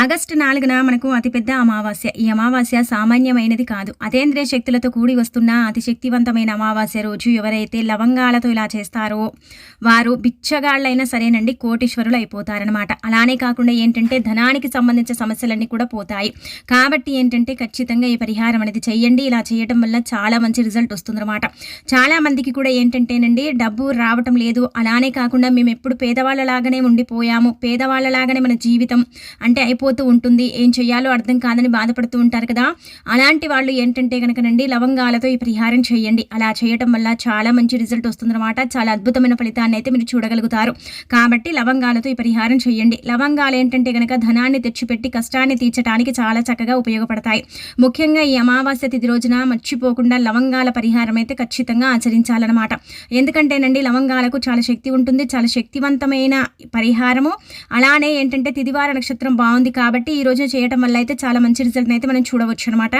August నాలుగున మనకు అతిపెద్ద అమావాస్య. ఈ అమావాస్య సామాన్యమైనది కాదు. అతేంద్రియ శక్తులతో కూడి వస్తున్న అతి శక్తివంతమైన అమావాస్య రోజు ఎవరైతే లవంగాలతో ఇలా చేస్తారో వారు బిచ్చగాళ్ళైనా సరేనండి కోటీశ్వరులు అయిపోతారనమాట అలానే కాకుండా ఏంటంటే ధనానికి సంబంధించిన సమస్యలన్నీ కూడా పోతాయి. కాబట్టి ఏంటంటే ఖచ్చితంగా ఈ పరిహారం అనేది చేయండి ఇలా చేయటం వల్ల చాలా మంచి రిజల్ట్ వస్తుందన్నమాట. చాలా మందికి కూడా ఏంటంటేనండి డబ్బు రావటం లేదు. అలానే కాకుండా మేము ఎప్పుడు పేదవాళ్ళలాగానే ఉండిపోయాము. పేదవాళ్ళలాగానే మన జీవితం అంటే అయిపో అయిపోతూ ఉంటుంది. ఏం చేయాలో అర్థం కాదని బాధపడుతూ ఉంటారు కదా. అలాంటి వాళ్ళు ఏంటంటే కనుకనండి లవంగాలతో ఈ పరిహారం చేయండి. అలా చేయటం వల్ల చాలా మంచి రిజల్ట్ వస్తుందన్నమాట. చాలా అద్భుతమైన ఫలితాన్ని అయితే మీరు చూడగలుగుతారు. కాబట్టి లవంగాలతో ఈ పరిహారం చేయండి. లవంగాలు ఏంటంటే కనుక ధనాన్ని తెచ్చిపెట్టి కష్టాన్ని తీర్చడానికి చాలా చక్కగా ఉపయోగపడతాయి. ముఖ్యంగా ఈ అమావాస్య తిథి రోజున మర్చిపోకుండా లవంగాల పరిహారం అయితే ఖచ్చితంగా ఆచరించాలన్నమాట. ఎందుకంటేనండి లవంగాలకు చాలా శక్తి ఉంటుంది. చాలా శక్తివంతమైన పరిహారము. అలానే ఏంటంటే తిదివార నక్షత్రం బాగుంది కాబట్టి ఈ రోజు చేయటం వల్ల అయితే చాలా మంచి రిజల్ట్ అయితే మనం చూడవచ్చు అనమాట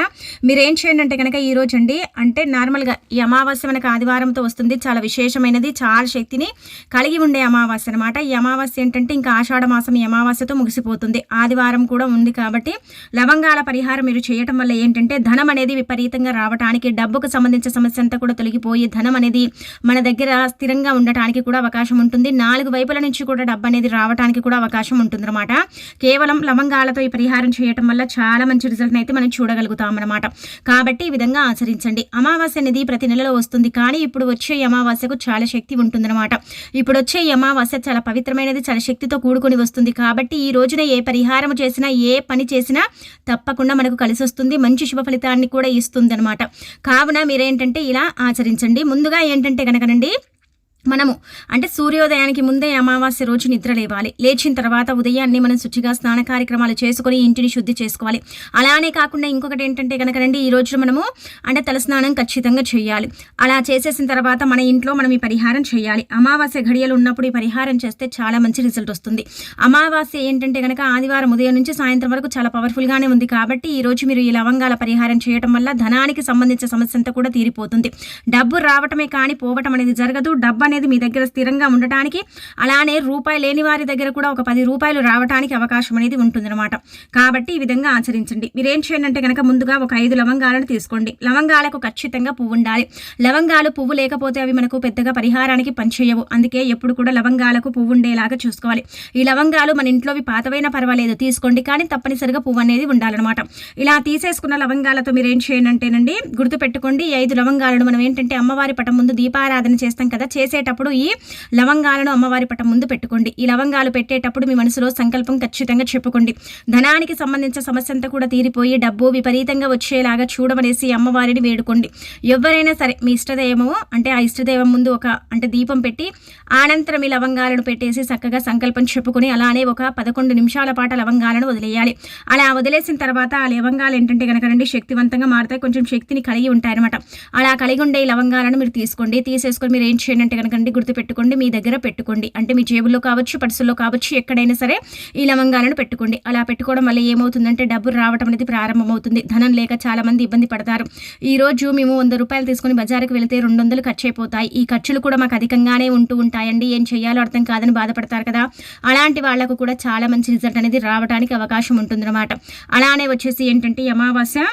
మీరు ఏం చేయండి అంటే కనుక ఈ రోజు అండి అంటే నార్మల్గా ఈ అమావాస్య మనకు ఆదివారంతో వస్తుంది చాలా విశేషమైనది చాలా శక్తిని కలిగి ఉండే అమావాస్య అనమాట ఈ అమావాస్య ఏంటంటే ఇంకా ఆషాఢ మాసం ఈ అమావాస్యతో ముగిసిపోతుంది. ఆదివారం కూడా ఉంది కాబట్టి లవంగాల పరిహారం మీరు చేయటం వల్ల ఏంటంటే ధనం అనేది విపరీతంగా రావడానికి డబ్బుకు సంబంధించిన సమస్య అంతా కూడా తొలగిపోయి ధనం అనేది మన దగ్గర స్థిరంగా ఉండటానికి కూడా అవకాశం ఉంటుంది. నాలుగు వైపుల నుంచి కూడా డబ్బు అనేది రావడానికి కూడా అవకాశం ఉంటుందన్నమాట. కేవలం లవంగాలతో ఈ పరిహారం చేయటం వల్ల చాలా మంచి రిజల్ట్ అయితే మనం చూడగలుగుతాం అనమాట కాబట్టి ఈ విధంగా ఆచరించండి. అమావాస్య అనేది ప్రతి నెలలో వస్తుంది. కానీ ఇప్పుడు వచ్చే అమావాస్యకు చాలా శక్తి ఉంటుందన్నమాట. ఇప్పుడు వచ్చే ఈ అమావాస్య చాలా పవిత్రమైనది చాలా శక్తితో కూడుకొని వస్తుంది. కాబట్టి ఈ రోజున ఏ పరిహారం చేసినా ఏ పని చేసినా తప్పకుండా మనకు కలిసి వస్తుంది మంచి శుభ ఫలితాన్ని కూడా ఇస్తుంది అనమాట కావున మీరేంటంటే ఇలా ఆచరించండి. ముందుగా ఏంటంటే కనుకనండి మనము. అంటే సూర్యోదయానికి ముందే అమావాస్య రోజు నిద్ర లేవాలి. లేచిన తర్వాత ఉదయాన్నే మనం శుచిగా స్నాన కార్యక్రమాలు చేసుకొని ఇంటిని శుద్ధి చేసుకోవాలి. అలానే కాకుండా ఇంకొకటి ఏంటంటే కనుక రండి ఈ రోజు మనము అంటే తలస్నానం ఖచ్చితంగా చేయాలి. అలా చేసేసిన తర్వాత మన ఇంట్లో మనం ఈ పరిహారం చేయాలి. అమావాస్య ఘడియలు ఉన్నప్పుడు ఈ పరిహారం చేస్తే చాలా మంచి రిజల్ట్ వస్తుంది. అమావాస్య ఏంటంటే కనుక ఆదివారం ఉదయం నుంచి సాయంత్రం వరకు చాలా పవర్ఫుల్గానే ఉంది కాబట్టి ఈ రోజు మీరు ఈ లవంగాల పరిహారం చేయడం వల్ల ధనానికి సంబంధించిన సమస్య అంతా కూడా తీరిపోతుంది. డబ్బు రావటమే కానీ పోవటం అనేది జరగదు. డబ్బు అనేది మీ దగ్గర స్థిరంగా ఉండటానికి అలానే రూపాయి లేని వారి దగ్గర కూడా ఒక పది రూపాయలు రావడానికి అవకాశం అనేది ఉంటుందన్నమాట. కాబట్టి ఈ విధంగా ఆచరించండి. మీరేం చేయండి అంటే కనుక ముందుగా ఒక ఐదు లవంగాలను తీసుకోండి. లవంగాలకు ఖచ్చితంగా పువ్వు ఉండాలి. లవంగాలు పువ్వు లేకపోతే అవి మనకు పెద్దగా పరిహారానికి పనిచేయవు. అందుకే ఎప్పుడు కూడా లవంగాలకు పువ్వు ఉండేలాగా చూసుకోవాలి. ఈ లవంగాలు మన ఇంట్లోవి పాతవైనా పర్వాలేదు. తీసుకోండి. కానీ తప్పనిసరిగా పువ్వు అనేది ఉండాలన్నమాట. ఇలా తీసేసుకున్న లవంగాలతో మీరు ఏం చేయండి అంటేనండి గుర్తు పెట్టుకోండి ఈ ఐదు లవంగాలను మనం ఏంటంటే అమ్మవారి పటం ముందు దీపారాధన చేస్తాం కదా. పెట్టేటప్పుడు ఈ లవంగాలను అమ్మవారి పటం ముందు పెట్టుకోండి. ఈ లవంగాలు పెట్టేటప్పుడు మీ మనసులో సంకల్పం ఖచ్చితంగా చెప్పుకోండి. ధనానికి సంబంధించిన సమస్య అంతా కూడా తీరిపోయి డబ్బు విపరీతంగా వచ్చేలాగా చూడమనేసి అమ్మవారిని వేడుకోండి. ఎవరైనా సరే మీ ఇష్టదైవము అంటే ఆ ఇష్టదైవం ముందు ఒక అంటే దీపం పెట్టి అనంతరం ఈ లవంగాలను పెట్టేసి చక్కగా సంకల్పం చెప్పుకొని అలానే ఒక పదకొండు నిమిషాల పాటు లవంగాలను వదిలేయాలి. అలా వదిలేసిన తర్వాత ఆ లవంగాలు ఏంటంటే కనుక రండి శక్తివంతంగా మారుతాయి. కొంచెం శక్తిని కలిగి ఉంటాయన్నమాట. అలా కలిగి ఉండే ఈ లవంగాలను మీరు తీసుకోండి. తీసేసుకొని మీరు ఏం చేయండి అంటే కనుక గుర్తుపెట్టుకోండి మీ దగ్గర పెట్టుకోండి. అంటే మీ జేబులో కావచ్చు పర్సుల్లో కావచ్చు ఎక్కడైనా సరే ఈ లవంగాలను పెట్టుకోండి. అలా పెట్టుకోవడం వల్ల ఏమవుతుందంటే డబ్బులు రావడం అనేది ప్రారంభమవుతుంది. ధనం లేక చాలామంది ఇబ్బంది పడతారు. ఈ రోజు మేము వంద రూపాయలు తీసుకొని బజారుకి వెళితే రెండు వందలు ఖర్చు అయిపోతాయి ఈ ఖర్చులు కూడా మాకు అధికంగానే ఉంటూ ఉంటాయండి. ఏం చేయాలో అర్థం కాదని బాధపడతారు కదా. అలాంటి వాళ్ళకు కూడా చాలా మంచి రిజల్ట్ అనేది రావడానికి అవకాశం ఉంటుందన్నమాట. అలానే వచ్చేసి ఏంటంటే అమావాస్య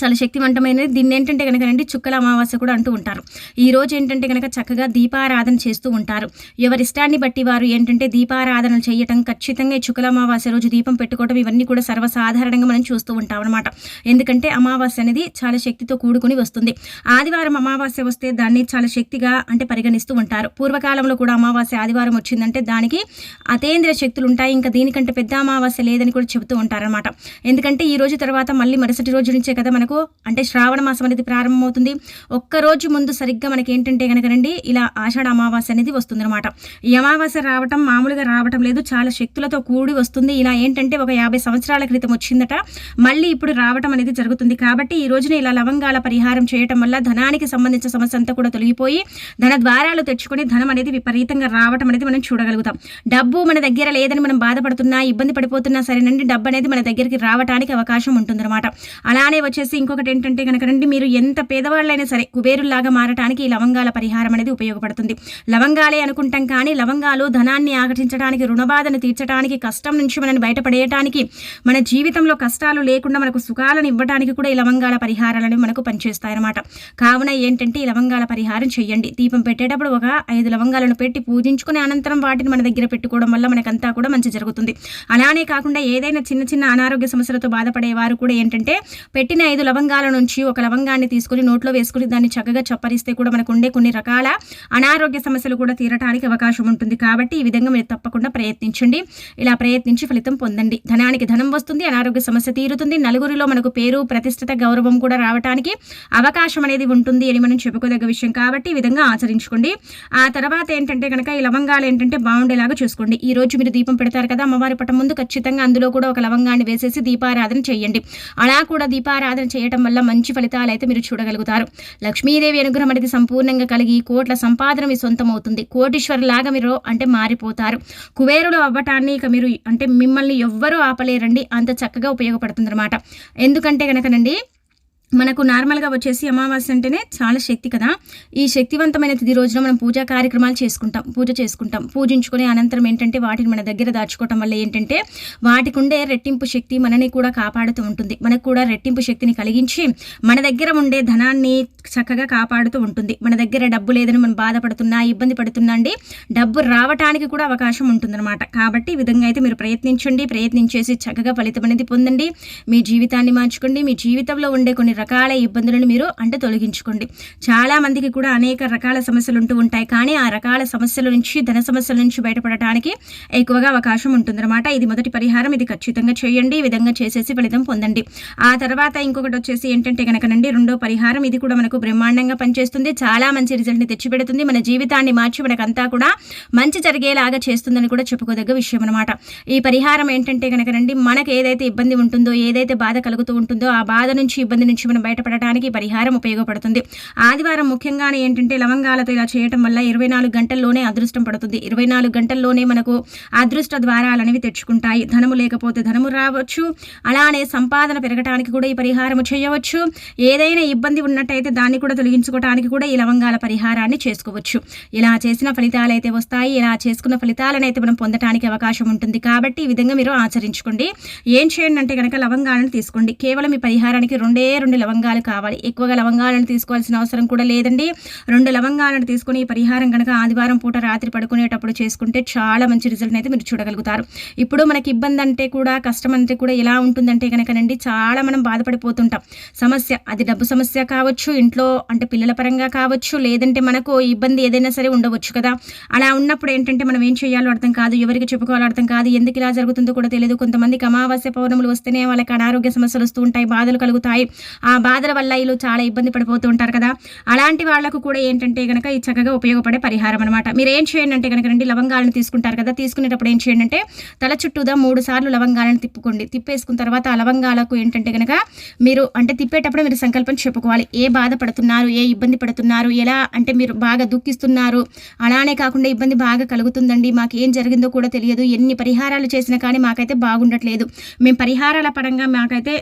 చాలా శక్తివంతమైనది. దీన్ని ఏంటంటే కనుక అండి చుక్కల అమావాస్య కూడా అంటూ ఉంటారు. ఈ రోజు ఏంటంటే కనుక చక్కగా దీపారాధన చేస్తూ ఉంటారు. ఎవరిష్టాన్ని బట్టి వారు ఏంటంటే దీపారాధనలు చేయటం ఖచ్చితంగా ఈ చుక్కల అమావాస్య రోజు దీపం పెట్టుకోవడం ఇవన్నీ కూడా సర్వసాధారణంగా మనం చూస్తూ ఉంటాం అనమాట ఎందుకంటే అమావాస్య అనేది చాలా శక్తితో కూడుకుని వస్తుంది. ఆదివారం అమావాస్య వస్తే దాన్ని చాలా శక్తిగా అంటే పరిగణిస్తూ ఉంటారు. పూర్వకాలంలో కూడా అమావాస్య ఆదివారం వచ్చిందంటే దానికి అతేంద్రియ శక్తులు ఉంటాయి. ఇంకా దీనికంటే పెద్ద అమావాస్య లేదని కూడా చెబుతూ ఉంటారనమాట ఎందుకంటే ఈ రోజు తర్వాత మళ్ళీ మరుసటి రోజు నుంచే కదా మనకు అంటే శ్రావణ మాసం అనేది ప్రారంభమవుతుంది. ఒక్క రోజు ముందు సరిగ్గా మనకి ఏంటంటే కనుకనండి ఇలా ఆషాఢ అమావాస్య అనేది వస్తుందన్నమాట. ఈ అమావాస్య రావటం మామూలుగా రావటం లేదు చాలా శక్తులతో కూడి వస్తుంది. ఇలా ఏంటంటే ఒక యాభై సంవత్సరాల క్రితం వచ్చిందట మళ్ళీ ఇప్పుడు రావటం అనేది జరుగుతుంది. కాబట్టి ఈ రోజున ఇలా లవంగాల పరిహారం చేయటం వల్ల ధనానికి సంబంధించిన సమస్య అంతా కూడా తొలగిపోయి ధన ద్వారాలు తెచ్చుకొని ధనం అనేది విపరీతంగా రావటం అనేది మనం చూడగలుగుతాం. డబ్బు మన దగ్గర లేదని మనం బాధపడుతున్నా ఇబ్బంది పడిపోతున్నా సరేనండి డబ్బు అనేది మన దగ్గరికి రావడానికి అవకాశం ఉంటుందన్నమాట. అలానే వచ్చేసి వచ్చేసి ఇంకొకటి ఏంటంటే కనుక రండి మీరు ఎంత పేదవాళ్ళైనా సరే కుబేరుల్లాగా మారటానికి ఈ లవంగాల పరిహారం అనేది ఉపయోగపడుతుంది. లవంగాలే అనుకుంటాం కానీ లవంగాలు ధనాన్ని ఆకర్షించడానికి రుణబాధను తీర్చడానికి కష్టం నుంచి మనని బయటపడేయటానికి మన జీవితంలో కష్టాలు లేకుండా మనకు సుఖాలను ఇవ్వడానికి కూడా ఈ లవంగాల పరిహారాలని మనకు పనిచేస్తాయన్నమాట. కావున ఏంటంటే ఈ లవంగాల పరిహారం చేయండి దీపం పెట్టేటప్పుడు ఒక ఐదు లవంగాలను పెట్టి పూజించుకుని అనంతరం వాటిని మన దగ్గర పెట్టుకోవడం వల్ల మనకంతా కూడా మంచి జరుగుతుంది. అలానే కాకుండా ఏదైనా చిన్న చిన్న అనారోగ్య సమస్యలతో బాధపడే వారు కూడా ఏంటంటే పెట్టిన ఐదు లవంగాల నుంచి ఒక లవంగాన్ని తీసుకుని నోట్లో వేసుకుని దాన్ని చక్కగా చప్పరిస్తే కూడా మనకు ఉండే కొన్ని రకాల అనారోగ్య సమస్యలు కూడా తీరటానికి అవకాశం ఉంటుంది. కాబట్టి ఈ విధంగా మీరు తప్పకుండా ప్రయత్నించండి. ఇలా ప్రయత్నించి ఫలితం పొందండి. ధనానికి ధనం వస్తుంది అనారోగ్య సమస్య తీరుతుంది. నలుగురిలో మనకు పేరు ప్రతిష్టత గౌరవం కూడా రావడానికి అవకాశం అనేది ఉంటుంది అని మనం చెప్పుకోదగ్గ విషయం. కాబట్టి ఈ విధంగా ఆచరించుకోండి. ఆ తర్వాత ఏంటంటే కనుక ఈ లవంగాలు ఏంటంటే బాగుండేలాగా చూసుకోండి. ఈ రోజు మీరు దీపం పెడతారు కదా అమ్మవారి పట్టం ముందు ఖచ్చితంగా అందులో కూడా ఒక లవంగాన్ని వేసేసి దీపారాధన చేయండి. అలా కూడా దీపారాధన చేయటం వల్ల మంచి ఫలితాలు అయితే మీరు చూడగలుగుతారు. లక్ష్మీదేవి అనుగ్రహం అనేది సంపూర్ణంగా కలిగి కోట్ల సంపాదన మీ సొంతం అవుతుంది కోటీశ్వరులాగా మీరు అంటే మారిపోతారు. కుబేరులు అవ్వటాన్ని ఇక మీరు అంటే మిమ్మల్ని ఎవ్వరూ ఆపలేరండి. అంత చక్కగా ఉపయోగపడుతుంది అనమాట ఎందుకంటే కనుకనండి మనకు నార్మల్గా వచ్చేసి అమావాస్య అంటేనే చాలా శక్తి కదా. ఈ శక్తివంతమైన తిది రోజున మనం పూజా కార్యక్రమాలు చేసుకుంటాం పూజ చేసుకుంటాం. పూజించుకునే అనంతరం ఏంటంటే వాటిని మన దగ్గర దాచుకోవటం వల్ల ఏంటంటే వాటికి ఉండే రెట్టింపు శక్తి మనని కూడా కాపాడుతూ ఉంటుంది. మనకు కూడా రెట్టింపు శక్తిని కలిగించి మన దగ్గర ఉండే ధనాన్ని చక్కగా కాపాడుతూ ఉంటుంది. మన దగ్గర డబ్బు లేదని మనం బాధపడుతున్నా ఇబ్బంది పడుతున్నా అండి డబ్బు రావటానికి కూడా అవకాశం ఉంటుందన్నమాట. కాబట్టి ఈ విధంగా అయితే మీరు ప్రయత్నించండి ప్రయత్నించేసి చక్కగా ఫలితం అనేది పొందండి. మీ జీవితాన్ని మార్చుకోండి. మీ జీవితంలో ఉండే కొన్ని రకాల ఇబ్బందులను మీరు అంటే తొలగించుకోండి. చాలా మందికి కూడా అనేక రకాల సమస్యలు ఉంటూ ఉంటాయి. కానీ ఆ రకాల సమస్యల నుంచి ధన సమస్యల నుంచి బయటపడటానికి ఎక్కువగా అవకాశం ఉంటుందన్నమాట. ఇది మొదటి పరిహారం. ఇది ఖచ్చితంగా చేయండి. ఈ విధంగా చేసేసి ఫలితం పొందండి. ఆ తర్వాత ఇంకొకటి వచ్చేసి ఏంటంటే కనుకనండి రెండో పరిహారం. ఇది కూడా మనకు బ్రహ్మాండంగా పనిచేస్తుంది. చాలా మంచి రిజల్ట్ని తెచ్చిపెడుతుంది. మన జీవితాన్ని మార్చి మనకంతా కూడా మంచి జరిగేలాగా చేస్తుందని కూడా చెప్పుకోదగ్గ విషయం అనమాట ఈ పరిహారం ఏంటంటే కనుకనండి మనకు ఏదైతే ఇబ్బంది ఉంటుందో ఏదైతే బాధ కలుగుతూ ఉంటుందో ఆ బాధ నుంచి ఇబ్బంది నుంచి జబ్బును బయటపడటానికి పరిహారం ఉపయోగపడుతుంది. ఆదివారం ముఖ్యంగానే ఏంటంటే లవంగాలతో ఇలా చేయటం వల్ల ఇరవై నాలుగు గంటల్లోనే అదృష్టం పడుతుంది. ఇరవై నాలుగు గంటల్లోనే మనకు అదృష్ట ద్వారాలు అనేవి తెచ్చుకుంటాయి. ధనము లేకపోతే ధనము రావచ్చు. అలానే సంపాదన పెరగటానికి కూడా ఈ పరిహారం చేయవచ్చు. ఏదైనా ఇబ్బంది ఉన్నట్టయితే దాన్ని కూడా తొలగించుకోవడానికి కూడా ఈ లవంగాల పరిహారాన్ని చేసుకోవచ్చు. ఇలా చేసిన ఫలితాలు అయితే వస్తాయి. ఇలా చేసుకున్న ఫలితాలను అయితే మనం పొందడానికి అవకాశం ఉంటుంది. కాబట్టి ఈ విధంగా మీరు ఆచరించుకోండి. ఏం చేయండి అంటే కనుక లవంగాలను తీసుకోండి. కేవలం ఈ పరిహారానికి రెండే రెండు లవంగాలు కావాలి. ఎక్కువగా లవంగాలను తీసుకోవాల్సిన అవసరం కూడా లేదండి. రెండు లవంగాలను తీసుకుని ఈ పరిహారం కనుక ఆదివారం పూట రాత్రి పడుకునేటప్పుడు చేసుకుంటే చాలా మంచి రిజల్ట్ అయితే మీరు చూడగలుగుతారు. ఇప్పుడు మనకి ఇబ్బంది అంటే కూడా కష్టం అంటే కూడా ఎలా ఉంటుందంటే కనుకనండి చాలా మనం బాధపడిపోతుంటాం. సమస్య అది డబ్బు సమస్య కావచ్చు ఇంట్లో అంటే పిల్లల పరంగా కావచ్చు లేదంటే మనకు ఇబ్బంది ఏదైనా సరే ఉండవచ్చు కదా. అలా ఉన్నప్పుడు ఏంటంటే మనం ఏం చేయాలో అర్థం కాదు ఎవరికి చెప్పుకోవాలో అర్థం కాదు ఎందుకు ఇలా జరుగుతుందో కూడా తెలియదు. కొంతమందికి అమావాస్య పౌర్ణములు వస్తేనే వాళ్ళకి అనారోగ్య సమస్యలు వస్తూ ఉంటాయి బాధలు కలుగుతాయి. ఆ బాధల వల్ల వీళ్ళు చాలా ఇబ్బంది పడిపోతూ ఉంటారు కదా. అలాంటి వాళ్ళకు కూడా ఏంటంటే కనుక ఇది చక్కగా ఉపయోగపడే పరిహారం అనమాట మీరు ఏం చేయండి అంటే కనుక రండి లవంగాలను తీసుకుంటారు కదా. తీసుకునేటప్పుడు ఏం చేయండి అంటే తల చుట్టూదా మూడు సార్లు లవంగాలను తిప్పుకోండి. తిప్పేసుకున్న తర్వాత ఆ లవంగాలకు ఏంటంటే కనుక మీరు అంటే తిప్పేటప్పుడు మీరు సంకల్పం చెప్పుకోవాలి. ఏ బాధ పడుతున్నారు ఏ ఇబ్బంది పడుతున్నారు? ఎలా అంటే మీరు బాగా దుఃఖిస్తున్నారు? అలానే కాకుండా ఇబ్బంది బాగా కలుగుతుందండి. మాకు ఏం జరిగిందో కూడా తెలియదు. ఎన్ని పరిహారాలు చేసినా కానీ మాకైతే బాగుండట్లేదు. మేము పరిహారాల పరంగా మాకైతే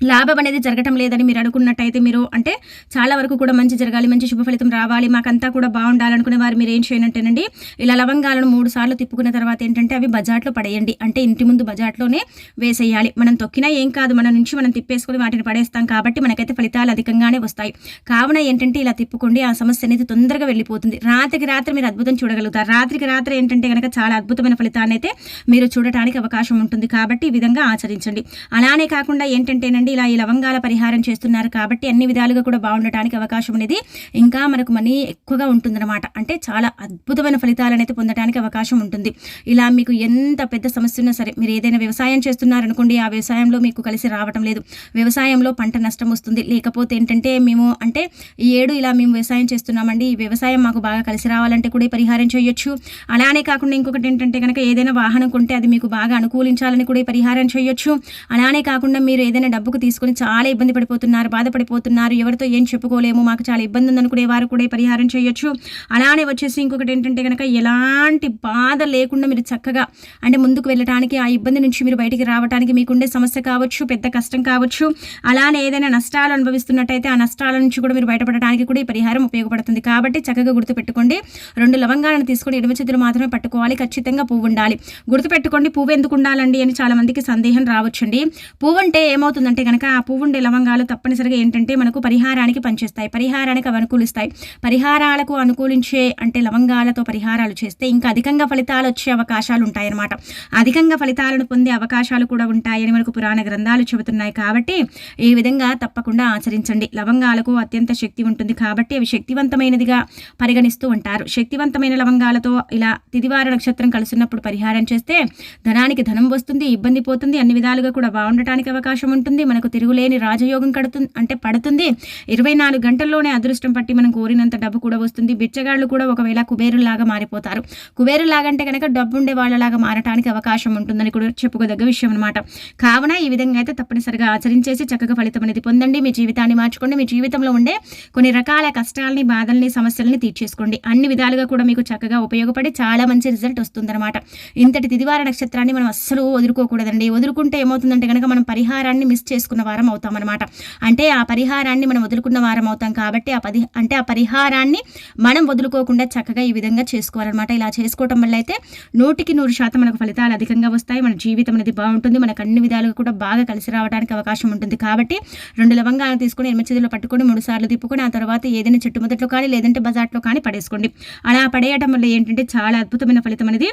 లాభం అనేది జరగటం లేదని మీరు అనుకున్నట్టయితే మీరు అంటే చాలా వరకు కూడా మంచి జరగాలి మంచి శుభ ఫలితం రావాలి మాకంతా కూడా బాగుండాలనుకునే వారు మీరు ఏం చేయనంటేనండి ఇలా లవంగాలను మూడు సార్లు తిప్పుకున్న తర్వాత ఏంటంటే అవి బజాట్లో పడేయండి. అంటే ఇంటి ముందు బజాట్లోనే వేసేయాలి. మనం తొక్కినా ఏం కాదు మన నుంచి మనం తిప్పేసుకొని వాటిని పడేస్తాం కాబట్టి మనకైతే ఫలితాలు అధికంగానే వస్తాయి. కావున ఏంటంటే ఇలా తిప్పుకోండి ఆ సమస్య అనేది తొందరగా వెళ్ళిపోతుంది. రాత్రికి రాత్రి మీరు అద్భుతం చూడగలుగుతారు. రాత్రికి రాత్రి ఏంటంటే కనుక చాలా అద్భుతమైన ఫలితాన్ని అయితే మీరు చూడటానికి అవకాశం ఉంటుంది కాబట్టి ఈ విధంగా ఆచరించండి. అలానే కాకుండా ఏంటంటేనండి ఇలా ఈ లవంగాల పరిహారం చేస్తున్నారు కాబట్టి అన్ని విధాలుగా కూడా బాగుండటానికి అవకాశం అనేది ఇంకా మనకు మనీ ఎక్కువగా ఉంటుందన్నమాట. అంటే చాలా అద్భుతమైన ఫలితాలను అయితే పొందడానికి అవకాశం ఉంటుంది. ఇలా మీకు ఎంత పెద్ద సమస్య ఉన్నా సరే మీరు ఏదైనా వ్యవసాయం చేస్తున్నారనుకోండి ఆ వ్యవసాయంలో మీకు కలిసి రావటం లేదు. వ్యవసాయంలో పంట నష్టం వస్తుంది. లేకపోతే ఏంటంటే మేము అంటే ఈ ఏడు ఇలా మేము వ్యవసాయం చేస్తున్నామండి ఈ వ్యవసాయం మాకు బాగా కలిసి రావాలంటే కూడా పరిహారం చేయొచ్చు. అలానే కాకుండా ఇంకొకటి ఏంటంటే కనుక ఏదైనా వాహనం కొంటే అది మీకు బాగా అనుకూలించాలని కూడా ఈ పరిహారం చేయొచ్చు. అలానే కాకుండా మీరు ఏదైనా డబ్బుకు తలపోగు తీసుకొని చాలా ఇబ్బంది పడిపోతున్నారు బాధపడిపోతున్నారు. ఎవరితో ఏం చెప్పుకోలేము మాకు చాలా ఇబ్బంది ఉందనుకునే వారు కూడా పరిహారం చేయొచ్చు. అలానే వచ్చేసి ఇంకొకటి ఏంటంటే కనుక ఎలాంటి బాధ లేకుండా మీరు చక్కగా అంటే ముందుకు వెళ్ళడానికి ఆ ఇబ్బంది నుంచి మీరు బయటికి రావడానికి మీకుండే సమస్య కావచ్చు పెద్ద కష్టం కావచ్చు. అలానే ఏదైనా నష్టాలు అనుభవిస్తున్నట్టయితే ఆ నష్టాల నుంచి కూడా మీరు బయటపడడానికి కూడా ఈ పరిహారం ఉపయోగపడుతుంది. కాబట్టి చక్కగా గుర్తుపెట్టుకోండి. రెండు లవంగాలను తీసుకొని ఎడమ చేతులు మాత్రమే పట్టుకోవాలి. ఖచ్చితంగా పువ్వు ఉండాలి. గుర్తుపెట్టుకోండి పువ్వు ఎందుకు ఉండాలండి అని చాలా మందికి సందేహం రావచ్చండి. పువ్వు అంటే ఏమవుతుందంటే కనుక ఆ పువ్వు ఉండే లవంగాలు తప్పనిసరిగా ఏంటంటే మనకు పరిహారానికి పనిచేస్తాయి పరిహారానికి అవి అనుకూలిస్తాయి. పరిహారాలకు అనుకూలించే అంటే లవంగాలతో పరిహారాలు చేస్తే ఇంకా అధికంగా ఫలితాలు వచ్చే అవకాశాలు ఉంటాయన్నమాట. అధికంగా ఫలితాలను పొందే అవకాశాలు కూడా ఉంటాయని మనకు పురాణ గ్రంథాలు చెబుతున్నాయి కాబట్టి ఈ విధంగా తప్పకుండా ఆచరించండి. లవంగాలకు అత్యంత శక్తి ఉంటుంది కాబట్టి అవి శక్తివంతమైనదిగా పరిగణిస్తూ ఉంటారు. శక్తివంతమైన లవంగాలతో ఇలా తిదివార నక్షత్రం కలిసినప్పుడు పరిహారం చేస్తే ధనానికి ధనం వస్తుంది ఇబ్బంది పోతుంది అన్ని విధాలుగా కూడా బాగుండటానికి అవకాశం ఉంటుంది. మనకు తిరుగులేని రాజయోగం కడుతుంది అంటే పడుతుంది. ఇరవై నాలుగు గంటల్లోనే అదృష్టం పట్టి మనం కోరినంత డబ్బు కూడా వస్తుంది. బిచ్చగాళ్ళు కూడా ఒకవేళ కుబేరులాగా మారిపోతారు. కుబేరులాగంటే కనుక డబ్బు ఉండే వాళ్ళలాగా మారటానికి అవకాశం ఉంటుందని కూడా చెప్పుకోదగ్గ విషయం అనమాట కావున ఈ విధంగా అయితే తప్పనిసరిగా ఆచరించేసి చక్కగా ఫలితం అనేది పొందండి. మీ జీవితాన్ని మార్చుకోండి. మీ జీవితంలో ఉండే కొన్ని రకాల కష్టాలని బాధల్ని సమస్యల్ని తీర్చేసుకోండి. అన్ని విధాలుగా కూడా మీకు చక్కగా ఉపయోగపడి చాలా మంచి రిజల్ట్ వస్తుందన్నమాట. ఇంతటి తిదివార నక్షత్రాన్ని మనం అస్సలు వదులుకోకూడదండి. వదులుకుంటే ఏమవుతుందంటే కనుక మనం పరిహారాన్ని మిస్ చేసుకున్న వారం అవుతాం అనమాట అంటే ఆ పరిహారాన్ని మనం వదులుకున్న వారం అవుతాం కాబట్టి ఆ పది అంటే ఆ పరిహారాన్ని మనం వదులుకోకుండా చక్కగా ఈ విధంగా చేసుకోవాలన్నమాట. ఇలా చేసుకోవటం వల్ల అయితే నూటికి నూరు శాతం మనకు ఫలితాలు అధికంగా వస్తాయి. మన జీవితం అనేది బాగుంటుంది. మనకు అన్ని విధాలుగా కూడా బాగా కలిసి రావడానికి అవకాశం ఉంటుంది కాబట్టి రెండు లవంగాలను తీసుకొని ఎనిమిది పట్టుకొని మూడు సార్లు తిప్పుకొని ఆ తర్వాత ఏదైనా చెట్టు మొదట్లో కానీ లేదంటే బజార్లో కానీ పడేసుకోండి. అలా పడేయటం వల్ల ఏంటంటే చాలా అద్భుతమైన ఫలితం అనేది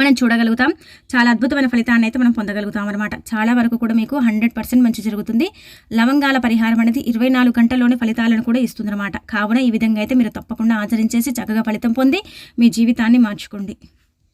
మనం చూడగలుగుతాం. చాలా అద్భుతమైన ఫలితాన్ని అయితే మనం పొందగలుగుతాం అనమాట చాలా వరకు కూడా మీకు హండ్రెడ్ పర్సెంట్ మంచి జరుగుతుంది. లవంగాల పరిహారం అనేది ఇరవై నాలుగు గంటల్లోనే ఫలితాలను కూడా ఇస్తుందన్నమాట కావున ఈ విధంగా అయితే మీరు తప్పకుండా ఆచరించేసి చక్కగా ఫలితం పొంది మీ జీవితాన్ని మార్చుకోండి.